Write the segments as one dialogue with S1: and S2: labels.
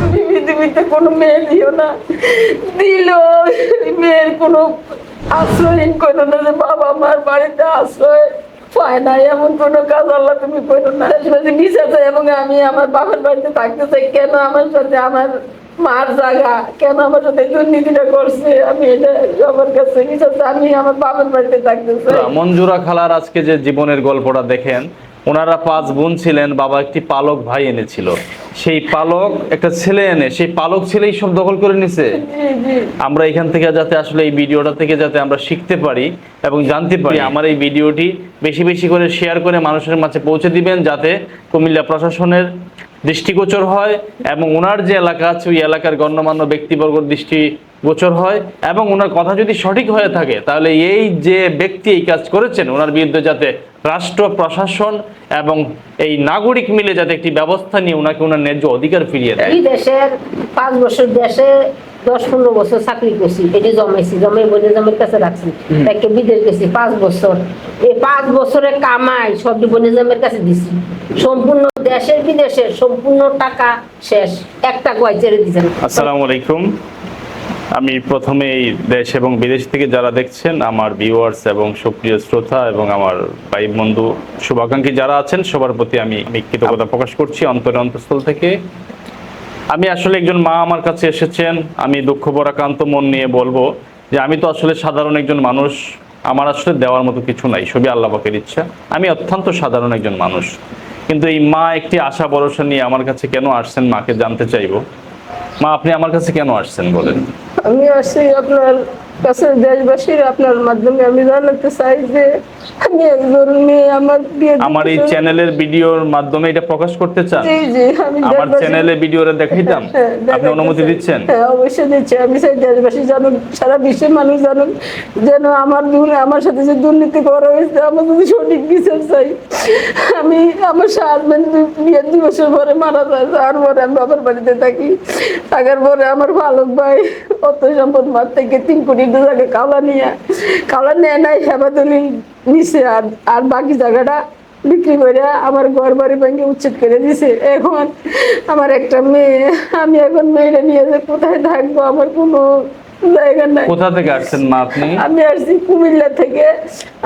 S1: তুমি পৃথিবীতে কোনো মেয়ে দিও না। দিল, মেয়ের কোনো আশ্রয়হীন করো না যে বাবা মার বাড়িতে আশ্রয়। পায় না, এমন কোনো কাজ আল্লাহ তুমি করো না। এবং আমি আমার বাবার বাড়িতে থাকতে চাই। কেন আমার সাথে আমার মার জায়গা? কেন আমার সাথে দুর্নীতিটা করছে? আমি এটা কাছে আমি আমার বাবার বাড়িতে থাকতে চাই।
S2: মঞ্জুরা খালার আজকে যে জীবনের গল্পটা দেখেন ওনারা পাঁচ বোন ছিলেন বাবা একটি পালক ভাই এনেছিল। সেই পালক একটা ছেলে এনে সেই পালক ছেলেই সব দখল করে নিছে। আমরা এখান থেকে যাতে আসলে এই ভিডিওটা থেকে যাতে আমরা শিখতে পারি এবং জানতে পারি আমার এই ভিডিওটি বেশি বেশি করে শেয়ার করে মানুষের মাঝে পৌঁছে দিবেন যাতে কুমিল্লা প্রশাসনের দৃষ্টিগোচর হয় এবং ওনার যে এলাকা আছে ওই এলাকার গণ্যমান্য ব্যক্তিবর্গ দৃষ্টিগোচর হয় এবং ওনার কথা যদি সঠিক হয়ে থাকে তাহলে এই যে ব্যক্তি এই কাজ করেছেন ওনার বিরুদ্ধে যাতে রাষ্ট্র প্রশাসন এবং এই নাগরিক মিলে যাতে একটি ব্যবস্থা নিয়ে ওনাকে ওনার ন্যায্য অধিকার ফিরিয়ে দেয়।
S3: এই দেশের পাঁচ বছর দেশে দশ পনেরো বছর চাকরি করছি এটি জমাইছি জমাই বলে জমের কাছে রাখছি। তাকে বিদেশ গেছি পাঁচ বছর। এই পাঁচ বছরে কামাই সব বনে জমের কাছে দিছি। সম্পূর্ণ দেশের বিদেশের সম্পূর্ণ টাকা শেষ। একটা গয় ছেড়ে দিচ্ছেন
S2: আসসালামু আলাইকুম। আমি প্রথমে এই দেশ এবং বিদেশ থেকে যারা দেখছেন, আমার ভিউয়ার্স এবং সুপ্রিয় শ্রোতা এবং আমার ভাই বন্ধু শুভাকাঙ্ক্ষী যারা আছেন, সবার প্রতি আমি কৃতজ্ঞতা প্রকাশ করছি অন্তরে অন্তঃস্থল থেকে। আমি আসলে একজন মা আমার কাছে এসেছেন, আমি দুঃখ পরাক্রান্ত মন নিয়ে বলব যে আমি তো আসলে সাধারণ একজন মানুষ, আমার আসলে দেওয়ার মতো কিছু নাই, সবই আল্লাহ পাকের ইচ্ছা। আমি অত্যন্ত সাধারণ একজন মানুষ, কিন্তু এই মা একটি আশা ভরসা নিয়ে আমার কাছে কেন আসছেন, মাকে জানতে চাইব। মা, আপনি আমার কাছে কেন আসছেন বলেন?
S1: আমি আসছি আপনার কাছে দেশবাসীর আপনার মাধ্যমে আমি জানাতে চাই যে আমি একজন মেয়ে আমার বিয়ে
S2: আমার এই চ্যানেলের ভিডিওর মাধ্যমে এটা প্রকাশ করতে চান?
S1: জি জি আমি
S2: আমার চ্যানেলে ভিডিওটা দেখাইতাম?
S1: হ্যাঁ,
S2: আপনি অনুমতি দিচ্ছেন?
S1: হ্যাঁ অবশ্যই দিচ্ছি। আমি চাই দেশবাসী জানুক সারা বিশ্বের মানুষ জানুক যেন আমার আমার সাথে যে দুর্নীতি করা হয়েছে আমার যদি সঠিক বিচার চাই আমি আমার হাজবেন্ড বিয়ের দুই বছর পরে মারা যায় তারপরে আমি বাবার বাড়িতে থাকি। থাকার পরে আমার ভালক ভাই অত সম্পদ মার থেকে তিন কোটি টাকা কালা নিয়ে। কালা নেয় নাই হেবাদলি নিছে আর আর বাকি জায়গাটা বিক্রি করে আমার ঘর বাড়ি ভেঙে উচ্ছেদ করে দিছে। এখন আমার একটা মেয়ে আমি এখন মেয়েটা নিয়ে যে কোথায় থাকব আমার কোনো জায়গা নাই।
S2: কোথা থেকে আসছেন মা আপনি?
S1: আমি আসছি কুমিল্লা থেকে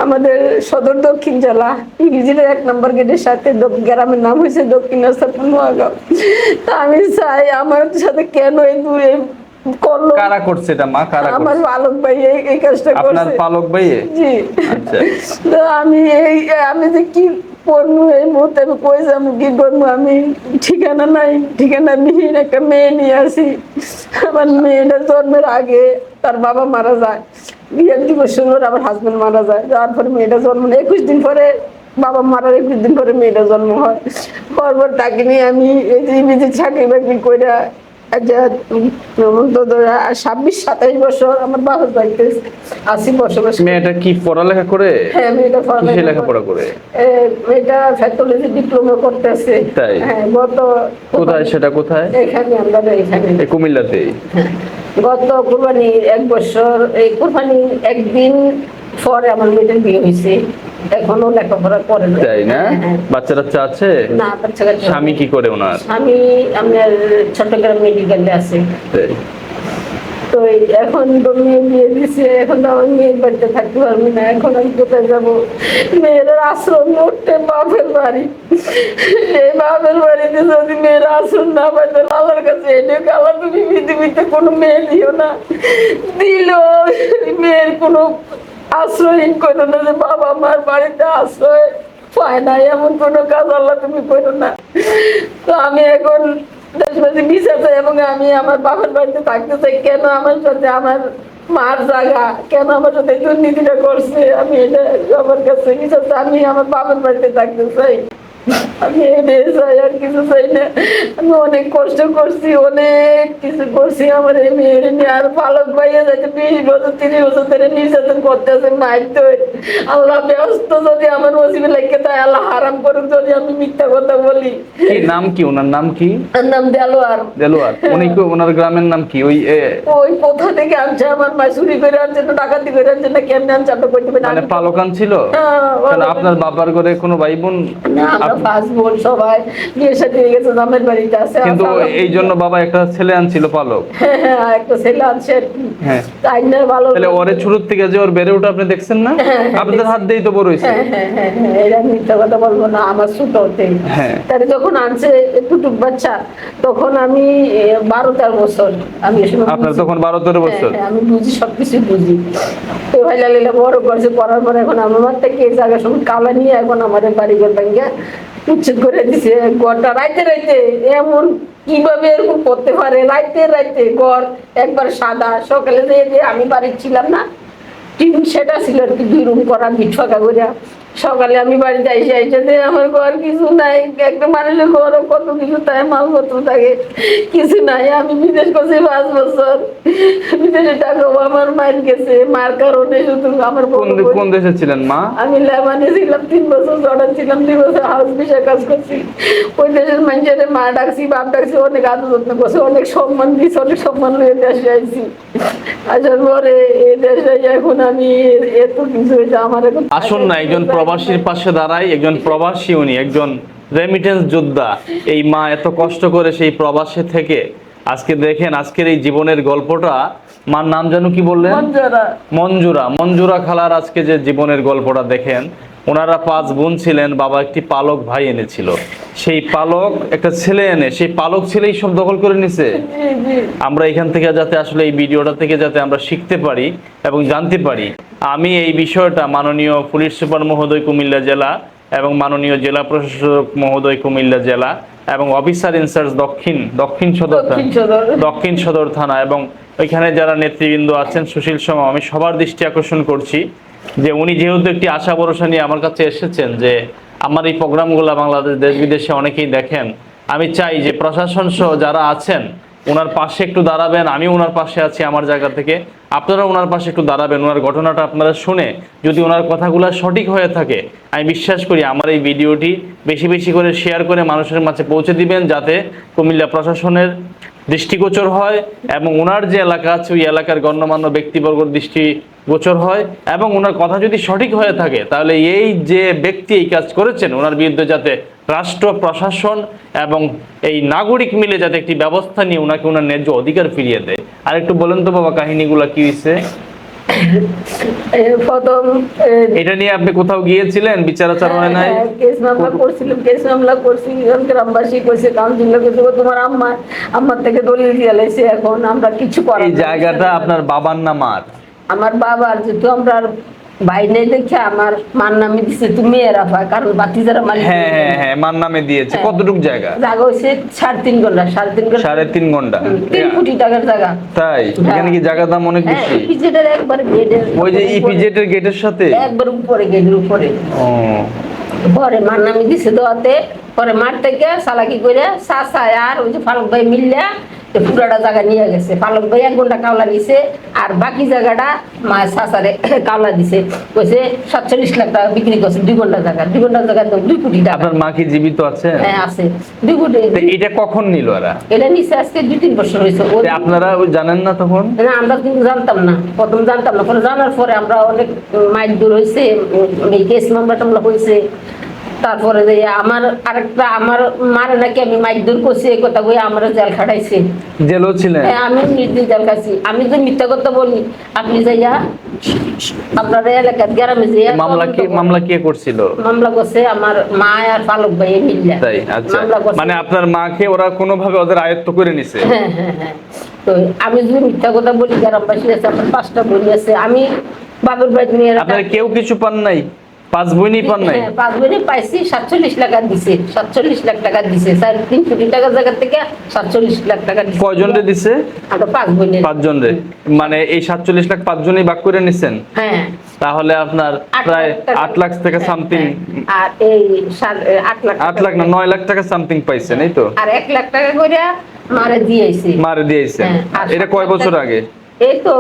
S1: আমাদের সদর দক্ষিণ জেলা ইংরেজির এক নম্বর গেটের সাথে গ্রামের নাম হয়েছে দক্ষিণ আস্তাপুর নোয়াগাঁও তা আমি চাই আমার সাথে কেন এই দূরে করল।
S2: কারা করছে এটা মা? কারা
S1: আমার
S2: করছে?
S1: বালক ভাই এই কাজটা
S2: আপনার পালক ভাইয়ে
S1: জি।
S2: আচ্ছা।
S1: তো আমি এই আমি যে কি এই মুহূর্তে আমি কই যাব কি করব? আমি ঠিকানা নাই ঠিকানা বিহীন একটা মেয়ে নিয়ে আসি। আমার মেয়েটা জন্মের আগে তার বাবা মারা যায়। বিয়ের দুই বছর পর আমার হাজবেন্ড মারা যায়। যাওয়ার পরে মেয়েটা জন্ম একুশ দিন পরে বাবা মারার একুশ দিন পরে মেয়েটা জন্ম হয়। পর পর তাকে নিয়ে আমি এই যে চাকরি বাকরি করে ছাব্বিশ সাতাইশ বছর আমার বাবার বাড়িতে আশি বছর
S2: মেয়েটা কি পড়ালেখা করে?
S1: হ্যাঁ মেয়েটা
S2: লেখাপড়া করে?
S1: মেয়েটা প্যাথোলজি ডিপ্লোমা করতেছে।
S2: তাই?
S1: হ্যাঁ গত
S2: কোথায় সেটা কোথায়?
S1: এখানে আমরা এখানে।
S2: এই কুমিল্লাতেই?
S1: গত কুরবানি এক বছর এই কুরবানি একদিন পরে আমার মেয়েটার বিয়ে হয়েছে। এখনও লেখাপড়া করে।
S2: তাই না?
S1: হ্যাঁ, হ্যাঁ।
S2: বাচ্চা টাচ্চা আছে?
S1: না বাচ্চা
S2: স্বামী কি করে ওনার?
S1: স্বামী আপনার চট্টগ্রাম মেডিকেলে আছে। তো এখন তো মেয়ে বিয়ে দিছে এখন তো আমার মেয়ের বাড়িতে থাকতে পারব না। এখন আমি কোথায় যাব? মেয়ের আশ্রম উঠতে বাপের বাড়ি। এই বাপের বাড়িতে যদি মেয়ের আশ্রম না পাই তাহলে আল্লাহর কাছে এনে আল্লাহ তুমি পৃথিবীতে কোনো মেয়ে দিও না? দিল মেয়ের কোনো আশ্রয়হীন করো না যে বাবা মার বাড়িতে আশ্রয় পায় না এমন কোনো কাজ আল্লাহ তুমি করো না। তো আমি এখন দেশবাসী বিচার চাই এবং আমি আমার বাবার বাড়িতে থাকতে চাই, কেন আমার সাথে আমার মার জায়গা, কেন আমার সাথে দুর্নীতিটা করছে? আমি এটা সবার কাছে বিচার চাই, আমি আমার বাবার বাড়িতে থাকতে চাই। আমি এটাই চাই আর কিছু চাই না। আমি অনেক কষ্ট করছি অনেক কিছু করছি। আমার এই মেয়ের নিয়ে আর পালক ভাইয়া যাচ্ছে বিশ বছর তিরিশ বছর ধরে নির্যাতন করতেছে মারতে আল্লাহ ব্যস্ত যদি আমার লাগে তাই আল্লাহ হারাম করুক যদি আমি মিথ্যা কথা বলি।
S2: কি নাম কি ওনার? নাম কি?
S1: নাম দেলোয়ার।
S2: দেলোয়ার। উনি কি ওনার গ্রামের নাম কি? ওই
S1: ওই কোথা থেকে আনছে? আমার মা চুরি করে আনছে না ডাকাতি করে আনছে না কেমনে আনছে? আমরা করতে পারি না
S2: মানে পালকান ছিল
S1: হ্যাঁ।
S2: আপনার বাবার ঘরে কোনো ভাই বোন
S1: পাঁচ বোন সবাই বিয়ের সাথে গেছে জামের বাড়িতে আছে
S2: কিন্তু এই জন্য বাবা একটা ছেলে আনছিল পালক।
S1: হ্যাঁ, হ্যাঁ, একটা ছেলে আছে
S2: হ্যাঁ।
S1: তাই না ভালো
S2: তাহলে ওরে ছোট থেকে যে ওর বেড়ে ওঠা আপনি দেখছেন না? আপনাদের হাত দিয়েই তো বড়
S1: হ্যাঁ হ্যাঁ মিথ্যা কথা বলব না আমার ছোট হতে। তাহলে যখন আনছে একটু বাচ্চা তখন আমি বারো তেরো বছর আমি
S2: আপনার তখন বারো তেরো বছর
S1: আমি বুঝি সবকিছু বুঝি। তো ভাই লালিলা বড় করছে করার পর এখন আমার থেকে এই জায়গা সব কালা নিয়ে এখন আমাদের বাড়ি ঘর ভাঙ্গা উচ্ছেদ করে দিছে। ঘরটা রাইতে রাইতে এমন কীভাবে এরকম করতে পারে? রাইতে রাইতে ঘর একবার সাদা। সকালে যে আমি বাড়ি ছিলাম না টিন সেটা ছিল আর কি দুই রুম করা ফাঁকা করে সকালে আমি বাড়িতে এসে এসে যে আমার ঘর কিছু নাই একটা মানুষের ঘর কত কিছু তাই মালপত্র থাকে কিছু নাই। আমি বিদেশ করছি পাঁচ বছর। বিদেশে টাকা আমার মায়ের গেছে মার কারণে শুধু আমার
S2: কোন দেশে ছিলেন মা?
S1: আমি লেবানে ছিলাম তিন বছর জর্ডান ছিলাম দুই বছর হাউস বিষয়ে কাজ করছি। ওই দেশের মানুষের মা ডাকছি বাপ ডাকছি অনেক আদর যত্ন করছে অনেক সম্মান দিয়েছে অনেক সম্মান নিয়ে দেশে আইছি আসার পরে এই দেশে এখন আমি এত কিছু হয়েছে আমার এখন
S2: আসুন না একজন প্রবাসীর পাশে দাঁড়াই একজন প্রবাসী উনি একজন রেমিটেন্স যোদ্ধা। এই মা এত কষ্ট করে সেই প্রবাসে থেকে আজকে দেখেন আজকের এই জীবনের গল্পটা মার নাম যেন কি বললেন?
S1: মঞ্জুরা।
S2: মঞ্জুরা খালার আজকে যে জীবনের গল্পটা দেখেন ওনারা পাঁচ বোন ছিলেন বাবা একটি পালক ভাই এনেছিল। সেই পালক একটা ছেলে এনে সেই পালক ছেলেই সব দখল করে নিছে। আমরা এখান থেকে যাতে আসলে এই ভিডিওটা থেকে যাতে আমরা শিখতে পারি এবং জানতে পারি। আমি এই বিষয়টা মাননীয় পুলিশ সুপার মহোদয় কুমিল্লা জেলা এবং মাননীয় জেলা প্রশাসক মহোদয় কুমিল্লা জেলা এবং অফিসার ইনচার্জ দক্ষিণ দক্ষিণ সদর থানা-
S1: দক্ষিণ সদর।
S2: দক্ষিণ সদর থানা এবং ওইখানে যারা নেতৃবৃন্দ আছেন সুশীল সম আমি সবার দৃষ্টি আকর্ষণ করছি। যে উনি যেহেতু একটি আশা ভরসা নিয়ে আমার কাছে এসেছেন যে আমার এই প্রোগ্রামগুলো বাংলাদেশ, দেশ বিদেশে অনেকেই দেখেন, আমি চাই যে প্রশাসন সহ যারা আছেন ওনার পাশে একটু দাঁড়াবেন আমি ওনার পাশে আছি আমার জায়গা থেকে, আপনারা ওনার পাশে একটু দাঁড়াবেন ওনার ঘটনাটা আপনারা শুনে যদি ওনার কথাগুলো সঠিক হয়ে থাকে, আমি বিশ্বাস করি আমার এই ভিডিওটি বেশি বেশি করে শেয়ার করে মানুষের মাঝে পৌঁছে দিবেন, যাতে কুমিল্লা প্রশাসনের দৃষ্টিগোচর হয় এবং ওনার যে এলাকা আছে, ওই এলাকার গণ্যমান্য ব্যক্তিবর্গর দৃষ্টিগোচর হয় এবং ওনার কথা যদি সঠিক হয়ে থাকে, তাহলে এই যে ব্যক্তি এই কাজ করেছেন ওনার বিরুদ্ধে যাতে রাষ্ট্র প্রশাসন এবং এই নাগরিক মিলে যাতে একটি ব্যবস্থা নিয়ে ওনাকে ওনার ন্যায্য অধিকার ফিরিয়ে দেয়। আর একটু বলেন তো, বাবা, কাহিনীগুলো কী হয়েছে
S1: প্রথম
S2: এটা নিয়ে আপনি কোথাও গিয়েছিলেন? বিচার হয় নাই?
S1: হ্যাঁ, কেস মামলা করছিলাম কেস মামলা করছি গ্রামবাসী কইছে কাউন্সিলর কইছে "ও, তোমার আম্মা আম্মার থেকে দলিল দিয়ে লাইছে এখন আমরা কিছু করার
S2: এই জায়গাটা আপনার বাবার না মার?
S1: আমার বাবার যেহেতু আমরা ভাই নেই দেখে আমার মার নামে দিছে তুমি এরা পায় কারণ বাতি মালিক
S2: হ্যাঁ হ্যাঁ হ্যাঁ মার নামে দিয়েছে।
S1: হ্যাঁ।
S2: কতটুক জায়গা?
S1: জায়গা হয়েছে সাড়ে তিন ঘণ্টা সাড়ে তিন ঘণ্টা।
S2: সাড়ে তিন
S1: ঘণ্টা। তিন কোটি টাকার জায়গা।
S2: তাই? এখানে কি জায়গার দাম অনেক
S1: হ্যাঁ
S2: বেশি?
S1: ইপিজেডের একবার গেটের
S2: ওই যে ইপিজেড গেটের সাথে?
S1: একবার উপরে গেটের উপরে।
S2: ও।
S1: পরে মার নামে দিছে দোয়াতে পরে মার থেকে সালাকি করে চাচা আর ওই যে ফালক ভাই মিললে তো পুরাটা জায়গা নিয়ে গেছে। ফালক ভাই এক ঘণ্টা কাওলা নিছে আর বাকি জায়গাটা মা চাচারে কাওলা দিছে। কইছে সাতচল্লিশ লাখ টাকা বিক্রি করছে দুই ঘণ্টা জায়গা। দুই ঘণ্টা জায়গা তো দুই কোটি টাকা।
S2: আপনার মা কি জীবিত আছে?
S1: হ্যাঁ আছে। দুই কোটি।
S2: এটা কখন নিল এরা?
S1: এটা নিচে আজকে দুই তিন বছর হয়েছে
S2: আপনারা ওই জানেন না তখন?
S1: না আমরা কিন্তু জানতাম না। প্রথম জানতাম না। পরে জানার পরে আমরা অনেক মাইল দূর হয়েছে কেস মামলা টামলা হয়েছে তারপরে যে আমার আরেকটা আমার মারে নাকি আমি মাইল দূর করছি এই কথা কই আমার জেল খাটাইছে।
S2: জেলও ছিলেন?
S1: হ্যাঁ, আমি নির্দিন জেল খাইছি। আমি তো মিথ্যা কথা বলি আপনি যাইয়া আপনার এলাকার গ্রামে যাইয়া
S2: মামলা কি মামলা কে করছিল?
S1: মামলা করছে আমার মা আর পালক ভাই মিল্লা।
S2: তাই আচ্ছা। মানে আপনার মাকে ওরা কোনোভাবে ওদের আয়ত্ত করে নিছে?
S1: হ্যাঁ হ্যাঁ তো আমি যদি মিথ্যা কথা বলি গ্রামবাসী আছে আমার পাঁচটা বোন আছে। আমি বাবুর বাড়ি নিয়ে
S2: আপনারা কেউ কিছু পান নাই? পাঁচ বইনি পান নাই?
S1: হ্যাঁ, পাঁচ বোনে পাইছি সাতচল্লিশ টাকা দিছে সাতচল্লিশ লাখ টাকা দিছে। কোটি টাকার জায়গা থেকে সাতচল্লিশ লাখ টাকা দিছে।
S2: কয়জন রে দিছে
S1: আমরা পাঁচ বোনের
S2: পাঁচজন রে মানে এই সাতচল্লিশ লাখ পাঁচজনই বাক করে নিছেন?
S1: হ্যাঁ।
S2: তাহলে আপনার প্রায়
S1: লাখ টাকা।
S2: আট লাখ থেকে
S1: হ্যাঁ,
S2: সামথিং
S1: হ্যাঁ। আর এই সাত- আট লাখ
S2: আট লাখ না নয় লাখ টাকা সামথিং পাইছেন এই তো?
S1: আর এক লাখ টাকা করে মারে দিয়েছি।
S2: মারে
S1: হ্যাঁ, আর
S2: এটা কয় বছর আগে?
S1: এই তো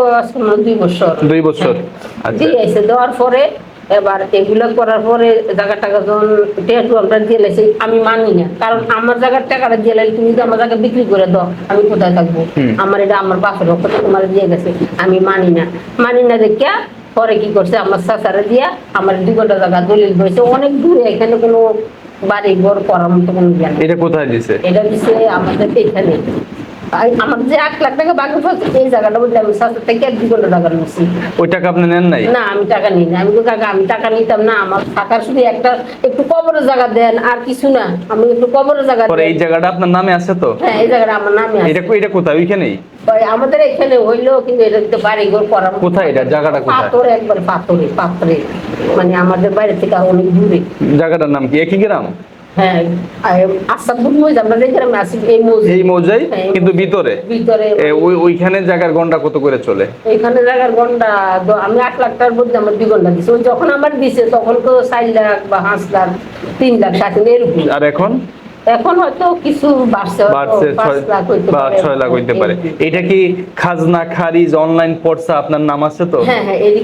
S1: দুই বছর।
S2: দুই বছর।
S1: হ্যাঁ।
S2: আচ্ছা।
S1: দিয়েছে দেওয়ার পরে এবার এগুলো করার পরে জায়গা টাকা যখন টেটু আমরা দিয়ে লাইছি, আমি মানি না। কারণ আমার জায়গার টাকাটা দিয়ে লাইলে তুমি যদি আমার জায়গা বিক্রি করে দাও আমি কোথায় থাকব? আমার এটা আমার বাপের পক্ষ তোমার দিয়ে গেছে আমি মানি না। মানি না দেখিয়া পরে কি করছে আমার চাচারে দিয়া আমার দুই ঘণ্টা জায়গা দলিল হয়েছে অনেক দূরে এখানে কোনো বাড়ি ঘর করার মতো কোনো জ্ঞান
S2: এটা কোথায় দিছে?
S1: এটা দিছে আমাদের এখানে। আমার যে এক লাখ টাকা বাকি এই জায়গাটা বলতে আমি সাথে থেকে এক দুই কোটি টাকা নিচ্ছি
S2: ওই টাকা আপনি নেন নাই?
S1: না আমি টাকা নিই না আমি তো কাকা আমি টাকা নিতাম না আমার থাকার শুধু একটা একটু কবরের জায়গা দেন আর কিছু না। আমি একটু কবরের জায়গা
S2: পরে এই জায়গাটা আপনার নামে আছে তো?
S1: হ্যাঁ এই জায়গাটা আমার নামে আছে।
S2: এটা এটা কোথায়? ওইখানেই?
S1: আমাদের এখানে হইল কিন্তু এটা তো বাড়ি ঘর করার
S2: কোথায় এটা? জায়গাটা কোথায়?
S1: পাথরে একবার পাথরে পাথরে। মানে আমাদের বাইরে থেকে অনেক দূরে।
S2: জায়গাটার নাম কি? একই গ্রাম?
S1: হ্যাঁ যে এই
S2: মৌজাই
S1: হ্যাঁ,
S2: কিন্তু ভিতরে?
S1: ভিতরে।
S2: ওই ওইখানে জায়গার গন্ডা কত করে চলে?
S1: ওইখানে জায়গার গন্ডা আমি আট লাখ টাকার মধ্যে আমার দুই দিছি। যখন আমার দিছে তখন তো চার লাখ বা পাঁচ লাখ তিন লাখ এরকম।
S2: আর এখন?
S1: এখন হয়তো কিছু বাড়ছে
S2: বা ছয় লাখ হইতে পারে। এটা কি খাজনা খারিজ অনলাইন পড়সা আপনার নাম আছে তো?
S1: হ্যাঁ হ্যাঁ এরই।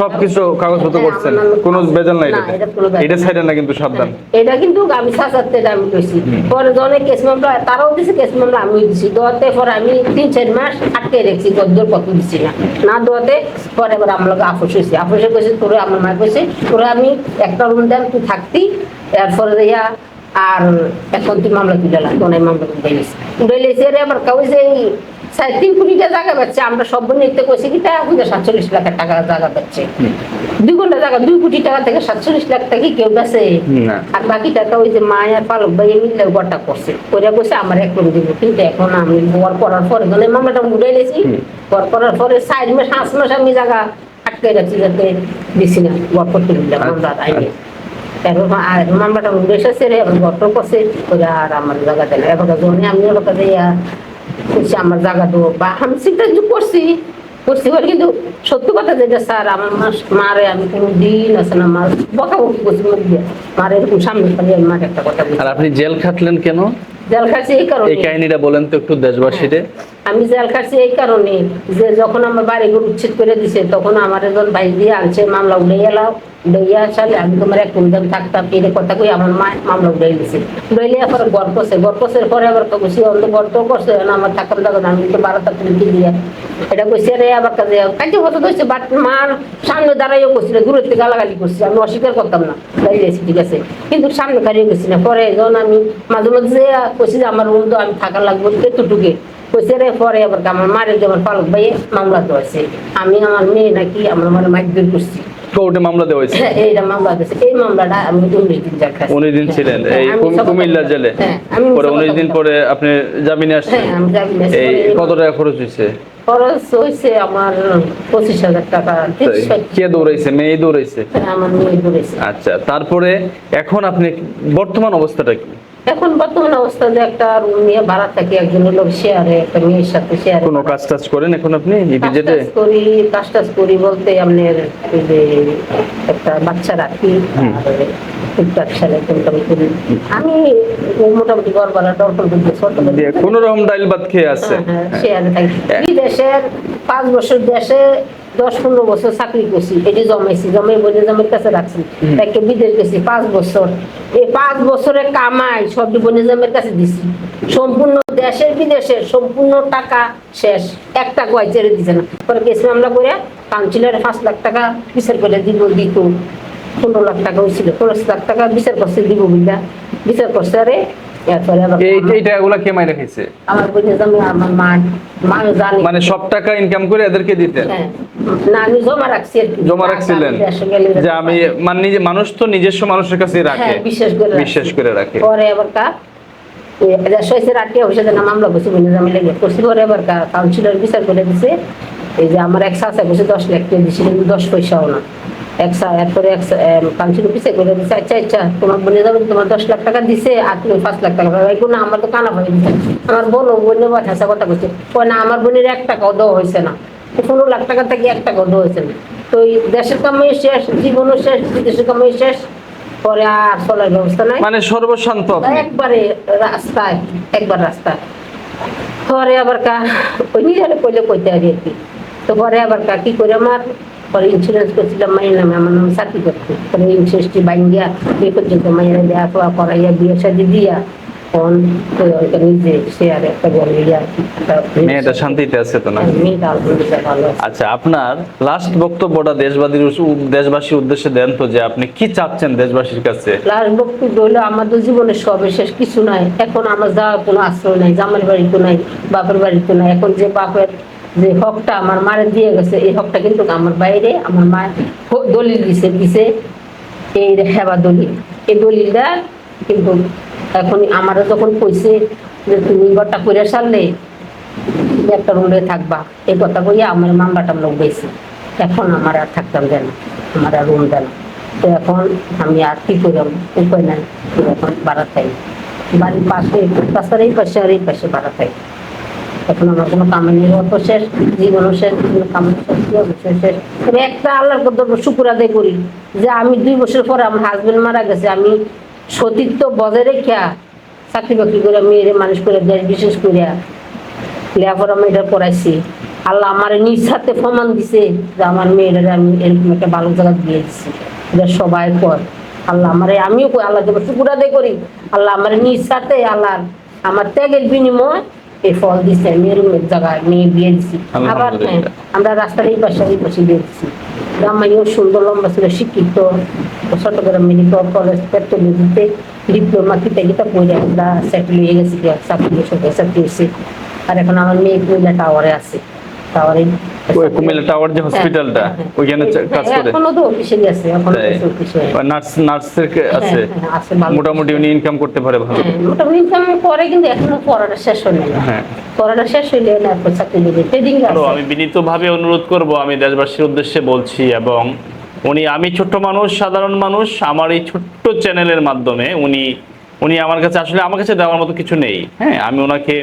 S2: সবকিছু কাগজপত্র
S1: হ্যাঁ,
S2: করছেন। কোনো বেজাল নাই
S1: এটা।
S2: এটা। না কিন্তু সাবধান।
S1: এটা কিন্তু আমি সাসাতে আমি কইছি পরে জনে কেস মামলা তারাও দিছে কেস মামলা আমি দিছি। দোয়াতে পরে আমি তিন চার মাস আটকে রেখেছি গদ্দর কত দিছি না। না দোয়াতে পরে এবার আমার লগে আপোষ হয়েছে। আপোষে কইছে তোরে আমার মা কইছে তোরে আমি একটা রুম দেন তুই থাকতি। এরপরে আর এখন তুই মামলা তুলে তোর মামলা তুলে গেছি। তুলে লেছে রে আবার কাউ যে সাড়ে তিন কোটি টাকা জায়গা পাচ্ছে আমরা সব নিতে কইছি কি টাকা খুঁজে সাতচল্লিশ লাখ টাকা জায়গা পাচ্ছে দুই ঘণ্টা জায়গা দুই কোটি টাকা থেকে সাতচল্লিশ লাখ টাকা কেউ গেছে আর বাকি টাকা ওই যে পালক ভাই গোটা করছে। করে বসে আমার এক রুম দিব কিন্তু এখন আমি বর করার পরে মামলাটা গেছি বর করার পরে চার মাস পাঁচ মাস আমি জায়গা আটকে রাখছি যাতে দিছি না বর করতে দিলাম মামলা আইনে। মা- আর মামলাটা রে করছে করে আর আমার জায়গা দেয় জনে আমি করছি আমার জায়গা দেবো। বা আমি চিন্তা করছি করছি বলে কিন্তু সত্য কথা যেটা স্যার আমার মা- মারে আমি কোনো দিন আছে না মার বকাবকি করছি মুখ দিয়ে। মার এরকম সামনে পারি আমি মাকে একটা কথা
S2: আর আপনি জেল খাটলেন কেন?
S1: জেল খাচ্ছি এই কারণে।
S2: এই কাহিনীটা বলেন তো একটু দেশবাসীরে।
S1: আমি জেল খাচ্ছি এই কারণে যে যখন আমার বাড়ি ঘর উচ্ছেদ করে দিছে, তখন আমার একজন ভাই দিয়ে আনছে, মামলা উঠে এলাও উড়ে আসালে আমি তোমার এক কুন্দন থাকতাম এই কথা কই আমার মা মামলা উঠে দিছে। উড়ে লিয়ে পরে গড় করছে গড় করছে পরে আবার কইছি অন্য গড় তো করছে না, আমার থাকার দাগ আমি তো বারোটা তুলে দিয়ে এটা কইছে রে আবার কাজে কাজে হতো তো হচ্ছে বাট মার সামনে দাঁড়াইও করছিল দূরের থেকে গালাগালি করছি, আমি অস্বীকার করতাম না। দাঁড়িয়েছি ঠিক আছে। কিন্তু সামনে দাঁড়িয়ে গেছি না। পরে যখন আমি মাঝে মাঝে কইছি যে, আমার রুম তো আমি থাকা লাগবে এতটুকু। কইছে রে পরে আবার আমার মারের যেমন পালক ভাইয়ে মামলা তো আছে আমি আমার মেয়ে নাকি আমার মানে মাইকদের করছি।
S2: কোর্টে মামলা দেওয়া হয়েছে
S1: এইটা মামলা দিয়েছে এই মামলাটা আমি উনিশ দিন জেল খাচ্ছি
S2: দিন ছিলেন?
S1: হ্যাঁ,
S2: এই কুমিল্লা জেলে?
S1: হ্যাঁ
S2: পরে
S1: সব
S2: উনিশ
S1: কথা
S2: দিন পরে আপনি জামিনে আসছেন?
S1: হ্যাঁ
S2: এই কত টাকা খরচ হয়েছে
S1: খরচ হয়েছে আমার পঁচিশ হাজার টাকা তিরিশ
S2: কে দৌড়াইছে? মেয়ে দৌড়াইছে?
S1: আমার মেয়ে ধরেছে
S2: আচ্ছা তারপরে এখন আপনি বর্তমান অবস্থাটা কি?
S1: এখন বর্তমান অবস্থা যে একটা রুম নিয়ে ভাড়া থাকি লোক শেয়ারে একটা মেয়ের সাথে শেয়ারে
S2: কোনো কাজ টাজ করেন এখন আপনি ইপিজেটে
S1: কাজ করি কাজ টাজ করি বলতে আপনার যে একটা বাচ্চা রাখি আর টুকটাক সেলাই টুকটাক করি। আমি মোটামুটি ঘর ভাড়া দরকার করতে ছোট
S2: কোনো রকম ডাইল ভাত খেয়ে আছে?
S1: হ্যাঁ, শেয়ারে থাকি। বিদেশের পাঁচ বছর দেশে দশ পনেরো বছর চাকরি করছি এটি জমাইছি জমাই বলে জমের কাছে রাখছি। তাকে বিদেশ গেছি পাঁচ বছর। এই পাঁচ বছরের কামাই সব বনে জমের কাছে দিছি। সম্পূর্ণ দেশের বিদেশের সম্পূর্ণ টাকা শেষ। একটা গয় ছেড়ে দিছে না। পরে গেছি মামলা করে কাউন্সিলরে পাঁচ লাখ টাকা বিচার করে দিব দিত। পনেরো লাখ টাকা হয়েছিল পনেরো লাখ টাকা বিচার করছে দিব বুঝলা বিচার করছে আরে
S2: এই এই টাকাগুলো কে মাইনে খাইছে?
S1: আমার বোনে আমার মা মা জানি।
S2: মানে সব টাকা ইনকাম করে এদেরকে দিতেন?
S1: হ্যাঁ। না আমি জমা রাখছি
S2: জমা রাখছিলেন? যে আমি মানে নিজে মানুষ তো নিজস্ব মানুষের কাছে রাখে।
S1: হ্যাঁ বিশেষ করে
S2: বিশেষ করে রাখে।
S1: পরে আবার কা মামলা করছি পরে কাউন্সিলর বিচার করে দিছে এই যে আমার এক বসে দশ লাখ কিন্তু দশ পয়সাও না। এক সা- এরপরে এক কাউন্সিলর বিচার করে দিছে। আচ্ছা আচ্ছা তোমার বোনে যাবে তোমার দশ লাখ টাকা দিছে আর তুমি পাঁচ লাখ টাকা পাবে। আমার তো কানা হয়ে দিছে আমার বোন ও বোনের কথা কথা বলছে ও না আমার বোনের এক টাকাও দেওয়া হয়েছে না। পনেরো লাখ টাকা থেকে এক টাকাও দেওয়া হয়েছে না। তো এই দেশের কামাই শেষ জীবনও শেষ বিদেশের কামাই শেষ পরে আর চলার ব্যবস্থা নাই।
S2: মানে সর্বশান্ত
S1: একবারে রাস্তায় একবার রাস্তায়। পরে আবার কা ওই নিজেরে কইলে কইতে আর কি। তো পরে আবার কা কি করে আমার পরে ইন্স্যুরেন্স করছিলাম মায়ের নামে আমার নামে চাকরি করতে। পরে ইন্স্যুরেন্সটি বাইন্ডিয়া বিয়ে পর্যন্ত মায়ের ফোয়া করাইয়া বিয়ে সাজি দিয়া এখন নিজে সে আর একটা বলে আর কি, একটা
S2: মেয়েটা শান্তিতে আছে তো না?
S1: হ্যাঁ,
S2: আচ্ছা আপনার লাস্ট বক্তব্যটা দেশবাদীর দেশবাসীর উদ্দেশ্যে দেন তো যে আপনি কি চাচ্ছেন দেশবাসীর কাছে?
S1: লাস্ট বক্তব্য হলো আমাদের জীবনে সবে শেষ কিছু নাই। এখন আমার যাওয়ার কোনো আশ্রয় নাই জামার বাড়িতে নাই বাপের বাড়িতে নাই। এখন যে বাপের যে হকটা আমার মারে দিয়ে গেছে, এই হকটা কিন্তু আমার বাইরে, আমার মা দলিল দিছে দিছে এই হেবা দলিল। এই দলিলটা কিন্তু এখন আমার যখন কইছে যে তুমি ঘরটা করে সারলে, একটা রুমে থাকবা। এই কথা কইয়া আমার মামলাটা লোক বেশি এখন আমার আর থাকতাম দেয় না, আমার আর রুম দেয় না। তো এখন আমি আর কি করলাম উপায় নাই। এখন ভাড়া থাই বাড়ির পাশে রাস্তার এই পাশে আর এই পাশে ভাড়া থাই এখন আমার কোনো কামানির অত শেষ জীবনও শেষ কোনো কামানি শেষ কি শেষ তবে একটা আল্লাহর কথা শুকুর আদায় করি যে আমি দুই বছর পরে আমার হাজবেন্ড মারা গেছে আমি সতীত্ব বজায় রেখা চাকরি বাকরি করে মেয়েরে মানুষ করে দেশ বিশেষ করে লেখাপড়া আমি এটা পড়াইছি আল্লাহ আমার নিজ হাতে প্রমাণ দিছে যে আমার মেয়েরা আমি এরকম একটা ভালো জায়গা দিয়ে দিচ্ছি এটা সবাই কর আল্লাহ আমার আমিও আল্লাহ দেবো শুকুর আদায় করি আল্লাহ আমার নিজ সাথে আল্লাহ আমার ত্যাগের বিনিময় এই ফল দিছে এক জায়গায় মেয়ে বিয়ে দিছি। আবার হ্যাঁ, আমরা রাস্তার এই পাশে এই পাশে বিয়ে দিচ্ছি রামাইও সুন্দর লম্বা ছিল শিক্ষিত চট্টগ্রাম মেডিকেল কলেজ পেট্রোলজিতে ডিপ্লোমা কিতা কিতা পড়ে আমরা সেটেল হয়ে গেছি চাকরি সরকারি চাকরি হয়েছে। আর এখন আমার মেয়ে কুইলা টাওয়ারে আছে। টাওয়ারে
S2: ওই কুমিল্লা টাওয়ার যে হসপিটালটা ওইখানে কাজ করে।
S1: এখনও তো গেছে এখন? অফিসে
S2: নার্স নার্সের আছে
S1: হ্যাঁ, হ্যাঁ, আছে।
S2: মোটামুটি উনি ইনকাম করতে পারে ভালো।
S1: হ্যাঁ, মোটামুটি ইনকাম করে কিন্তু এখনও পড়াটা শেষ হয় নাই।
S2: হ্যাঁ।
S1: পড়াটা শেষ হইলে না চাকরি দেবে ট্রেডিং
S2: আরও আমি বিনীতভাবে অনুরোধ করব আমি দেশবাসীর উদ্দেশ্যে বলছি এবং উনি আমি ছোট্ট মানুষ সাধারণ মানুষ আমার এই ছোট্ট চ্যানেলের মাধ্যমে উনি উনি আমার কাছে আসলে আমার কাছে দেওয়ার মতো কিছু নেই। হ্যাঁ আমি ওনাকে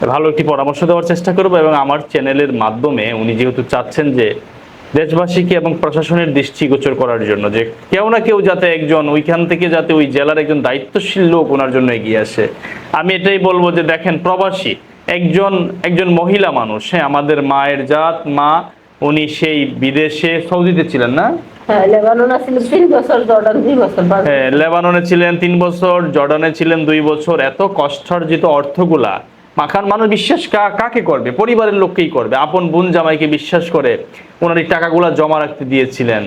S2: ভালো একটি পরামর্শ দেওয়ার চেষ্টা করব এবং আমার চ্যানেলের মাধ্যমে উনি যেহেতু চাচ্ছেন যে দেশবাসীকে এবং প্রশাসনের দৃষ্টিগোচর করার জন্য যে কেউ না কেউ যাতে একজন ওইখান থেকে যাতে ওই জেলার একজন দায়িত্বশীল লোক ওনার জন্য এগিয়ে আসে। আমি এটাই বলব যে দেখেন প্রবাসী একজন একজন মহিলা মানুষ হ্যাঁ আমাদের মায়ের জাত মা উনি সেই বিদেশে সৌদিতে ছিলেন না?
S1: হ্যাঁ
S2: হ্যাঁ, লেবাননে ছিলেন তিন বছর জর্ডানে ছিলেন দুই বছর। এত কষ্টার্জিত অর্থগুলা মাখান মানুষ বিশ্বাস কাকে করবে? পরিবারের লোককেই করবে। আপন বোন জামাইকে বিশ্বাস করে ওনার এই টাকাগুলা জমা রাখতে দিয়েছিলেন।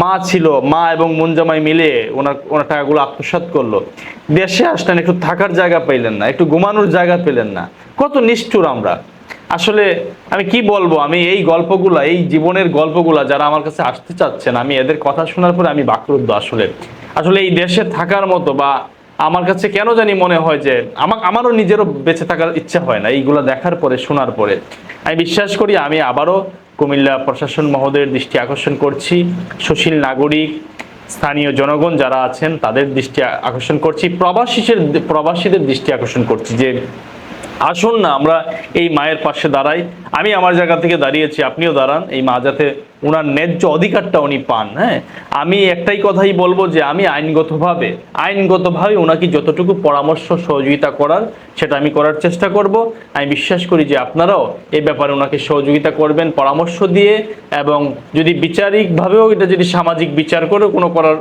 S2: মা ছিল, মা এবং মুন জামাই মিলে ওনার ওনার টাকাগুলো আত্মসাৎ করল। দেশে আসলেন, একটু থাকার জায়গা পেলেন না, একটু ঘুমানোর জায়গা পেলেন না। কত নিষ্ঠুর আমরা। আসলে আমি কি বলব? আমি এই গল্পগুলা, এই জীবনের গল্পগুলা যারা আমার কাছে আসতে চাচ্ছেন, আমি এদের কথা শোনার পরে আমি বাকরুদ্ধ আসলে। আসলে এই দেশে থাকার মতো বা আমার কাছে কেন জানি মনে হয় যে আমার আমারও নিজেরও বেঁচে থাকার ইচ্ছা হয় না, এইগুলো দেখার পরে, শোনার পরে। আমি বিশ্বাস করি, আমি আবারও কুমিল্লা প্রশাসন মহোদয়ের দৃষ্টি আকর্ষণ করছি। সুশীল নাগরিক, স্থানীয় জনগণ যারা আছেন, তাদের দৃষ্টি আকর্ষণ করছি। প্রবাসীদের প্রবাসীদের দৃষ্টি আকর্ষণ করছি যে আসুন না, আমরা এই মায়ের পাশে দাঁড়াই। আমি আমার জায়গা থেকে দাঁড়িয়েছি, আপনিও দাঁড়ান। এই মা যাতে ওনার ন্যায্য অধিকারটা উনি পান হ্যাঁ? আমি একটাই কথাই বলব যে, আমি আইনগতভাবে আইনগতভাবে ওনাকে যতটুকু পরামর্শ সহযোগিতা করার, সেটা আমি করার চেষ্টা করব। আমি বিশ্বাস করি যে আপনারাও এই ব্যাপারে ওনাকে সহযোগিতা করবেন, পরামর্শ দিয়ে, এবং যদি বিচারিকভাবেও এটা যদি সামাজিক বিচার করে কোনো করার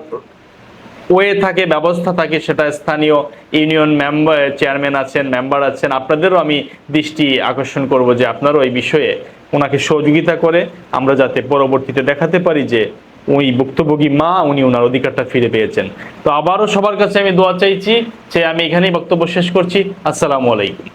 S2: ওয়ে থাকে, ব্যবস্থা থাকে, সেটা স্থানীয় ইউনিয়ন মেম্বার, চেয়ারম্যান আছেন, মেম্বার আছেন, আপনাদেরও আমি দৃষ্টি আকর্ষণ করব যে আপনারও এই বিষয়ে ওনাকে সহযোগিতা করে আমরা যাতে পরবর্তীতে দেখাতে পারি যে ওই ভুক্তভোগী মা, উনি ওনার অধিকারটা ফিরে পেয়েছেন। তো আবারও সবার কাছে আমি দোয়া চাইছি যে আমি এখানেই বক্তব্য শেষ করছি। আসসালামু আলাইকুম।